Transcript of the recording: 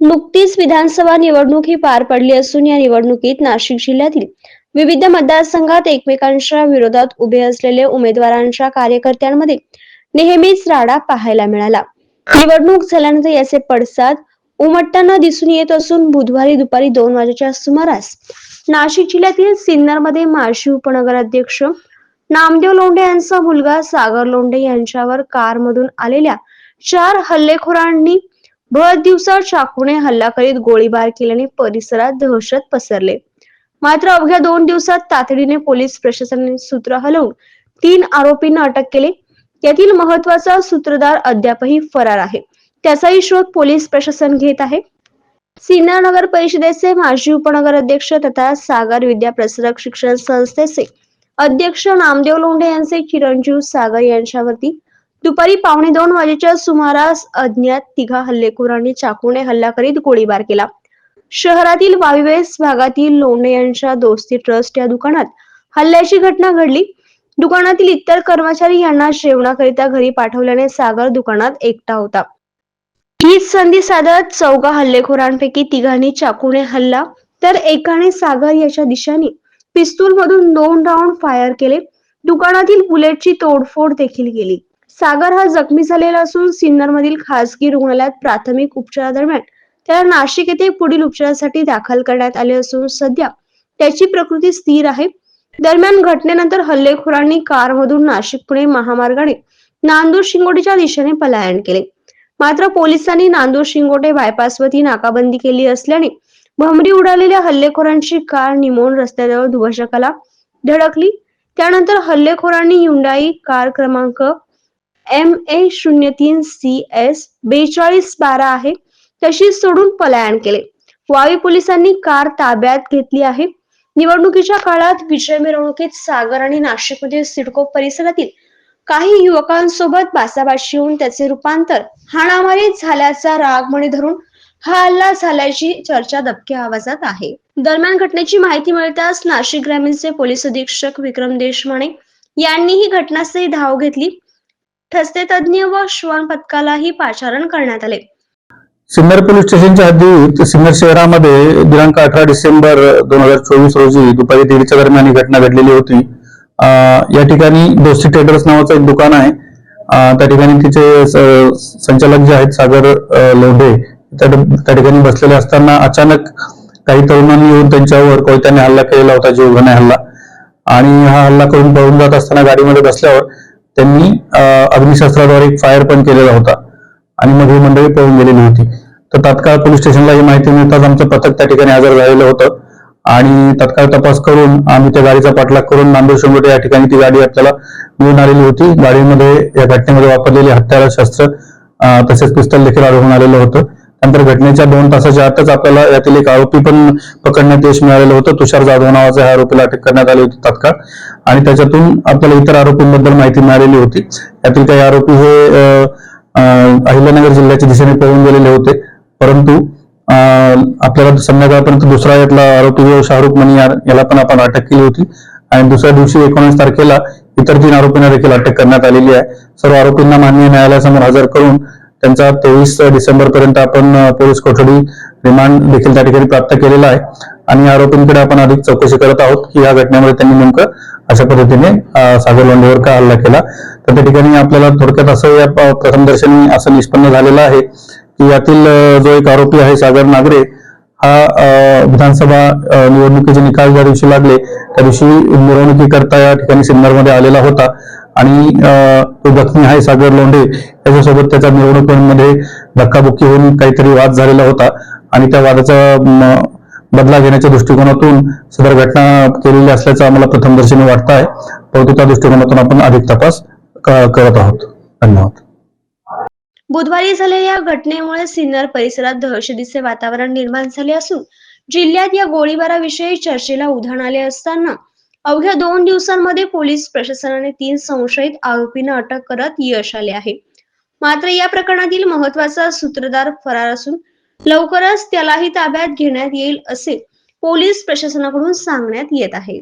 नुकतीच विधानसभा निवडणूक ही पार पडली असून या निवडणुकीत नाशिक जिल्ह्यातील विविध मतदारसंघात एकमेकांच्या विरोधात उभे असलेले उमेदवारांच्या कार्यकर्त्यांमध्ये नेहमीच राडा पाहायला मिळाला. निवडणूक झाल्यानंतर याचे पडसाद उमटताना दिसून येत असून बुधवारी दुपारी दोन वाजेच्या सुमारास नाशिक जिल्ह्यातील सिन्नरमध्ये माजी उपनगराध्यक्ष नामदेव लोंढे यांचा मुलगा सागर लोंढे यांच्यावर कारमधून आलेल्या चार हल्लेखोरांनी भर दिवसा चाकूने हल्ला करीत गोळीबार केल्याने परिसरात दहशत पसरले. मात्र अवघ्या दोन दिवसात तातडीने पोलीस प्रशासनाने सूत्र हलवून तीन आरोपींना अटक केले. यातील महत्त्वाचा सूत्रधार अद्यापही फरार आहे. त्याचाही शोध पोलीस प्रशासन घेत आहे. सिन्नर नगर परिषदेचे माजी उपनगर अध्यक्ष तथा सागर विद्या प्रसारक शिक्षण संस्थेचे अध्यक्ष नामदेव लोंढे यांचे चिरंजीव सागर यांच्यावरती दुपारी पावणे दोन वाजेच्या सुमारास अज्ञात तिघा हल्लेखोरांनी चाकूने हल्ला करीत गोळीबार केला. शहरातील वाविवेस भागातील लोंढे यांच्या दोस्ती ट्रस्ट या दुकानात हल्ल्याची घटना घडली. दुकानातील इतर कर्मचारी यांना जेवणाकरिता घरी पाठवल्याने सागर दुकानात एकटा होता. हीच संधी साधत चौघा हल्लेखोरांपैकी तिघांनी चाकूने हल्ला तर एकाने सागर याच्या दिशेने पिस्तूल मधून दोन राऊंड फायर केले. दुकानातील बुलेटची तोडफोड देखील केली. सागर हा जखमी झालेला असून सिन्नर मधील खासगी रुग्णालयात प्राथमिक उपचारादरम्यान त्याला नाशिक येथे पुढील उपचारासाठी दाखल करण्यात आले असून सध्या त्याची प्रकृती स्थिर आहे. दरम्यान घटनेनंतर हल्लेखोरांनी कारमधून नाशिक पुणे महामार्गाने नांदूर शिंगोटीच्या दिशेने पलायन केले. मात्र पोलिसांनी नांदूर शिंगोटे बायपासवरती नाकाबंदी केली असल्याने भमरी उडालेल्या हल्लेखोरांची कार निमोन रस्त्याजवळ दुभाषकाला धडकली. त्यानंतर हल्लेखोरांनी युंडाई कार क्रमांक एम ए शून्य तीन सी एस बेचाळीस बारा आहे. तशीच सोडून पलायन केले. वावी पोलिसांनी कार ताब्यात घेतली आहे. निवडणुकीच्या काळात विजय मिरवणुकीत सागर आणि नाशिकमधील सिडको परिसरातील काही युवकांसोबत बासाबाशी होऊन त्याचे रूपांतर हाणामारी झाल्याचा राग म्हणे धरून हा हल्ला झाल्याची चर्चा दबक्या आवाजात आहे. दरम्यान घटनेची माहिती मिळताच नाशिक ग्रामीणचे पोलीस अधीक्षक विक्रम देशमाने यांनी ही घटनास्थळी धाव घेतली. ठसते तज्ज्ञ व श्वान पथकालाही पाचारण करण्यात आले. सिन्नर पोलीस स्टेशनच्या हद्दीत सिन्नर शहरामध्ये दिनांक अठरा डिसेंबर दोन हजार चोवीस रोजी दुपारी दीडच्या दरम्यान ही घटना घडलेली होती. या ठिकाणी दोस्ती ट्रेडर्स नावाचं एक दुकान आहे. त्या ठिकाणी तिचे संचालक जे आहेत सागर लोढे त्या त्या ठिकाणी बसलेले असताना अचानक काही तरुणांनी येऊन त्यांच्यावर कोयत्याने हल्ला केलेला होता जीवघाणे हल्ला. आणि हा हल्ला करून पळून जात असताना गाडीमध्ये बसल्यावर त्यांनी अग्निशास्त्राद्वारे अग्निशस्त्राद्वारे एक फायर पण केलेला होता. आणि मग ही मंडळी पळून गेलेली होती. तर तत्काळ पोलीस स्टेशनला ही माहिती मिळताच आमचं पथक त्या ठिकाणी हजर झालेलं होतं. आणि तत्काळ तपास करून आम्ही त्या गाडीचा पाठलाग करून नांदूर शंभोटे या ठिकाणी ती गाडी आपल्याला मिळून आलेली होती. गाडीमध्ये या घटनेमध्ये वापरलेली हत्यार शस्त्र तसेच पिस्तल देखील आढळून आलेलं होतं. नंतर घटनेच्या दोन तासाच्या आतच आपल्याला यातील एक आरोपी पण पकडण्यात यश मिळालेलं होतं. तुषार जाधव नावाचा ह्या आरोपीला अटक करण्यात आली होती तात्काळ. आणि त्याच्यातून आपल्याला इतर आरोपींबद्दल माहिती मिळालेली होती. यातील काही आरोपी हे अहिल्यानगर जिल्ह्याच्या दिशेने पळून गेलेले होते. परंतु आपल्याला संध्याकाळपर्यंत दुसरा यातला आरोपी जो शाहरुख मनी याला पण आपण अटक केली होती. आणि दुसऱ्या दिवशी एकोणीस तारखेला इतर तीन आरोपींना देखील अटक करण्यात आलेली आहे. सर्व आरोपींना माननीय न्यायालयासमोर हजर करून त्यांचा तेवीस डिसेंबर पर्यंत आपण पोलीस कोठडी रिमांड देखील त्या ठिकाणी प्राप्त केलेला आहे. आणि आरोपींकडे आपण अधिक चौकशी करत आहोत की या घटनेमध्ये त्यांनी नेमकं अशा पद्धतीने सागर लोंढेवर का हल्ला केला. तर त्या ठिकाणी आपल्याला थोडक्यात असं या प्रथमदर्शनी असं निष्पन्न झालेलं आहे की यातील जो एक आरोपी आहे सागर नागरे हा विधानसभा निवडणुकीचे निकाल ज्या दिवशी लागले त्या दिवशी मिरवणुकीकरता या ठिकाणी सिन्नरमध्ये आलेला होता. आणि तो जखमी आहे सागर लोंढे. याच्यासोबत त्याच्या मिरवणुकीमध्ये धक्काबुक्की होऊन काहीतरी वाद झालेला होता. आणि त्या वादाचा बदला घेण्याच्या दृष्टिकोनातून सदर घटना केलेली असल्याचं आम्हाला प्रथमदर्शनी वाटत आहे. परंतु त्या दृष्टिकोनातून आपण अधिक तपास करत आहोत. धन्यवाद. बुधवारी झालेल्या या घटनेमुळे सिन्नर परिसरात दहशतीचे वातावरण निर्माण झाले असून जिल्ह्यात या गोळीबाराविषयी चर्चेला उधाण आले असताना अवघ्या दोन दिवसांमध्ये पोलीस प्रशासनाने तीन संशयित आरोपींना अटक करत यश आले आहे. मात्र या प्रकरणातील महत्त्वाचा सूत्रधार फरार असून लवकरच त्यालाही ताब्यात घेण्यात येईल असे पोलीस प्रशासनाकडून सांगण्यात येत आहे.